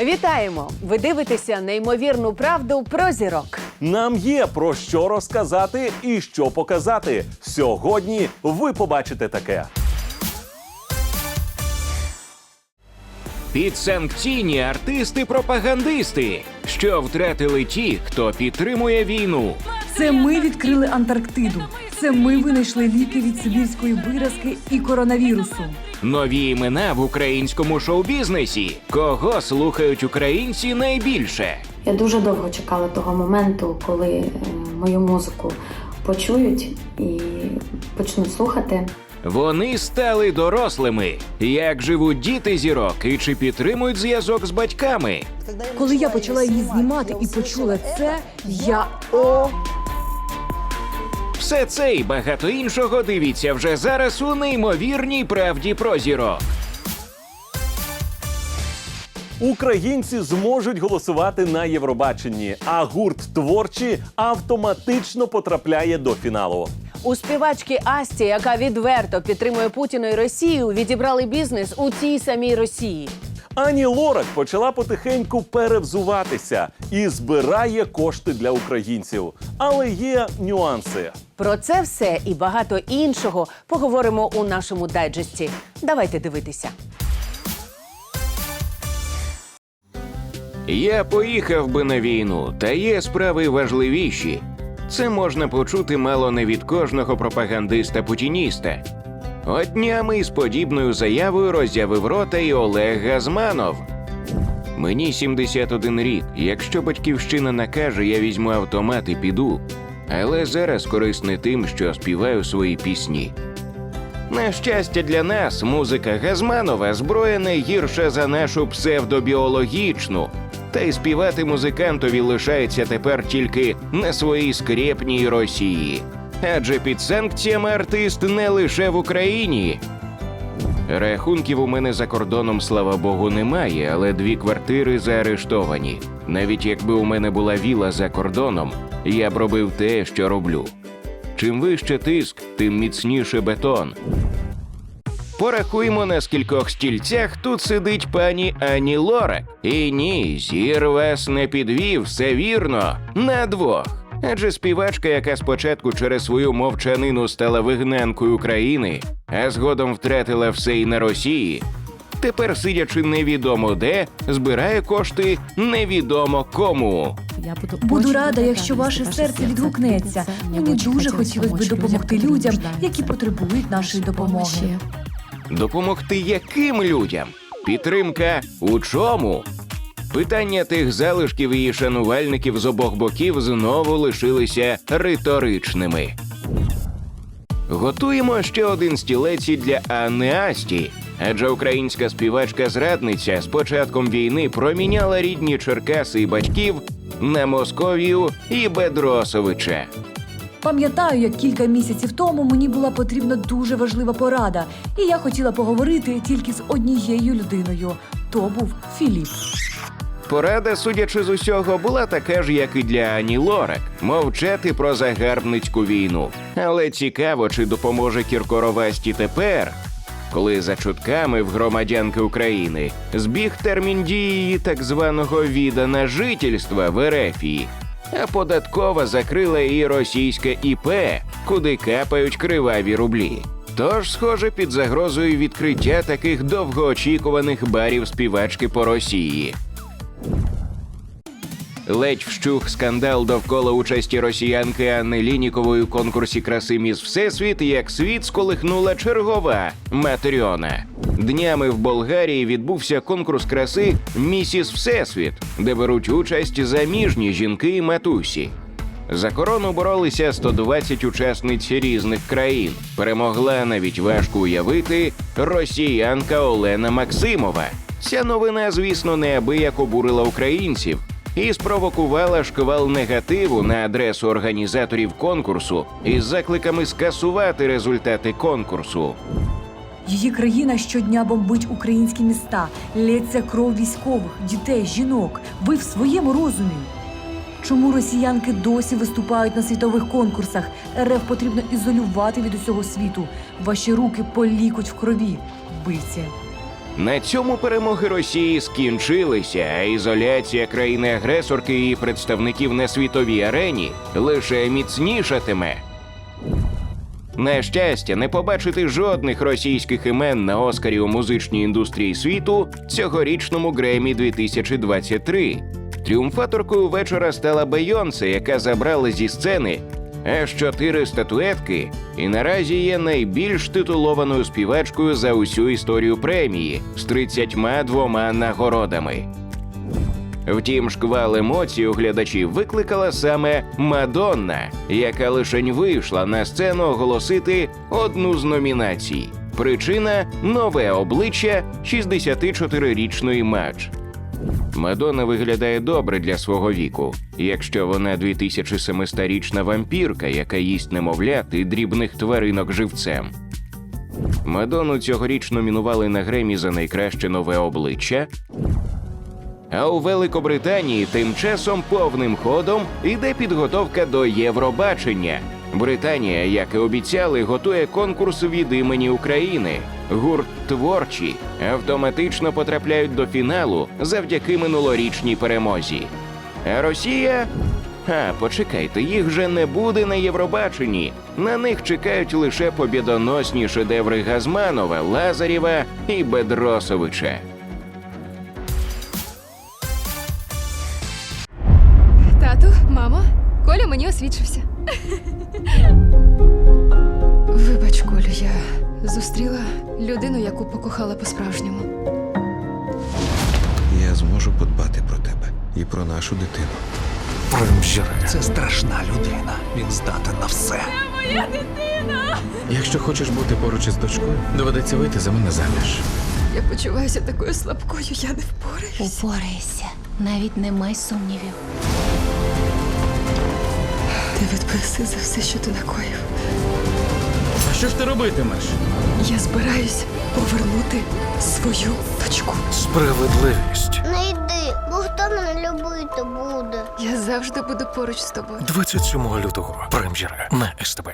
Вітаємо! Ви дивитеся неймовірну правду про зірок. Нам є про що розказати і що показати. Сьогодні ви побачите таке. Підсанкційні артисти-пропагандисти, що втратили ті, хто підтримує війну. Це ми відкрили Антарктиду. Це ми винайшли ліки від сибірської виразки і коронавірусу. Нові імена в українському шоу-бізнесі. Кого слухають українці найбільше? Я дуже довго чекала того моменту, коли е, мою музику почують і почнуть слухати. Вони стали дорослими. Як живуть діти зірок і чи підтримують зв'язок з батьками? Коли я почала її знімати і почула це, я о Все це і багато іншого дивіться вже зараз у неймовірній правді про зірок. Українці зможуть голосувати на Євробаченні, а гурт творчі автоматично потрапляє до фіналу. У співачки Асті, яка відверто підтримує Путіна і Росію, відібрали бізнес у цій самій Росії. Ані Лорак почала потихеньку перевзуватися і збирає кошти для українців. Але є нюанси. Про це все і багато іншого поговоримо у нашому дайджесті. Давайте дивитися. Я поїхав би на війну, та є справи важливіші. Це можна почути мало не від кожного пропагандиста-путініста. От днями з подібною заявою роззявив рота і Олег Газманов. Мені 71 рік. Якщо батьківщина накаже, я візьму автомат і піду. Але зараз корисний тим, що співаю свої пісні. На щастя для нас, музика Газманова зброя не гірша за нашу псевдобіологічну. Та й співати музикантові лишається тепер тільки на своїй скрєпній Росії. Адже під санкціями артист не лише в Україні. Рахунків у мене за кордоном, слава Богу, немає, але дві квартири заарештовані. Навіть якби у мене була віла за кордоном, я б робив те, що роблю. Чим вище тиск, тим міцніше бетон. Порахуємо на скількох стільцях тут сидить пані Ані Лорак. І ні, зір вас не підвів, все вірно, на двох. Адже співачка, яка спочатку через свою мовчанину стала вигнанкою України, а згодом втратила все і на Росії. Тепер, сидячи невідомо де, збирає кошти невідомо кому. Я буду рада, якщо ваше серце відгукнеться. Мені дуже хотілося б допомогти людям, які потребують нашої допомоги. Допомогти яким людям? Підтримка у чому? Питання тих залишків і шанувальників з обох боків знову лишилися риторичними. Готуємо ще один стілець для Анни Асті, адже українська співачка-зрадниця з початком війни проміняла рідні Черкаси і батьків на Московію і Бедросовича. Пам'ятаю, як кілька місяців тому мені була потрібна дуже важлива порада, і я хотіла поговорити тільки з однією людиною. То був Філіп. Порада, судячи з усього, була така ж, як і для Ані Лорак мовчати про загарбницьку війну. Але цікаво, чи допоможе Кіркоровасті тепер, коли за чутками в громадянки України збіг термін дії так званого віда на жительства в Ерефії. А податкова закрила і російське ІП, куди капають криваві рублі. Тож, схоже, під загрозою відкриття таких довгоочікуваних барів співачки по Росії. Ледь вщух скандал довкола участі росіянки Анни Лінікової у конкурсі краси Міс Всесвіт, як світ сколихнула чергова Матріона. Днями в Болгарії відбувся конкурс краси Місіс Всесвіт, де беруть участь заміжні жінки і матусі. За корону боролися 120 учасниць різних країн. Перемогла навіть важко уявити росіянка Олена Максимова. Ця новина, звісно, неабияк обурила українців і спровокувала шквал негативу на адресу організаторів конкурсу із закликами скасувати результати конкурсу. Її країна щодня бомбить українські міста, лється кров військових, дітей, жінок. Ви в своєму розумі. Чому росіянки досі виступають на світових конкурсах? РФ потрібно ізолювати від усього світу. Ваші руки полікуть в крові, вбивці. На цьому перемоги Росії скінчилися, а ізоляція країни-агресорки і її представників на світовій арені лише міцнішатиме. На щастя, не побачити жодних російських імен на Оскарі у музичній індустрії світу цьогорічному Гремі 2023. Тріумфаторкою вечора стала Бейонсе, яка забрала зі сцени аж чотири статуетки, і наразі є найбільш титулованою співачкою за усю історію премії з 32 нагородами. Втім, шквал емоцій у глядачів викликала саме Мадонна, яка лишень вийшла на сцену оголосити одну з номінацій. Причина нове обличчя 64-річної матч. Мадонна виглядає добре для свого віку, якщо вона 2700-річна вампірка, яка їсть немовлят і дрібних тваринок живцем. Мадонну цьогоріч номінували на Гремі за найкраще нове обличчя, а у Великобританії тим часом повним ходом іде підготовка до Євробачення. Британія, як і обіцяли, готує конкурс від імені України. Гурт творчі автоматично потрапляють до фіналу завдяки минулорічній перемозі. А Росія. А, почекайте, їх же не буде на Євробаченні. На них чекають лише побідоносні шедеври Газманова, Лазарєва і Бедросовича. Тату, мамо, Коля мені освідчився. Зустріла людину, яку покохала по-справжньому. Я зможу подбати про тебе і про нашу дитину. Примжире. Це страшна людина. Він здатен на все. Моя дитина. Якщо хочеш бути поруч із дочкою, доведеться вийти за мене заміж. Я почуваюся такою слабкою, я не впораюсь. Упорайся, навіть не май сумнівів. Ти відписи за все, що ти накоїв. Що ж ти робитимеш? Я збираюсь повернути свою дочку. Справедливість. Не йди, бо хто мене любити буде? Я завжди буду поруч з тобою. 27 лютого. Прем'єра на СТБ.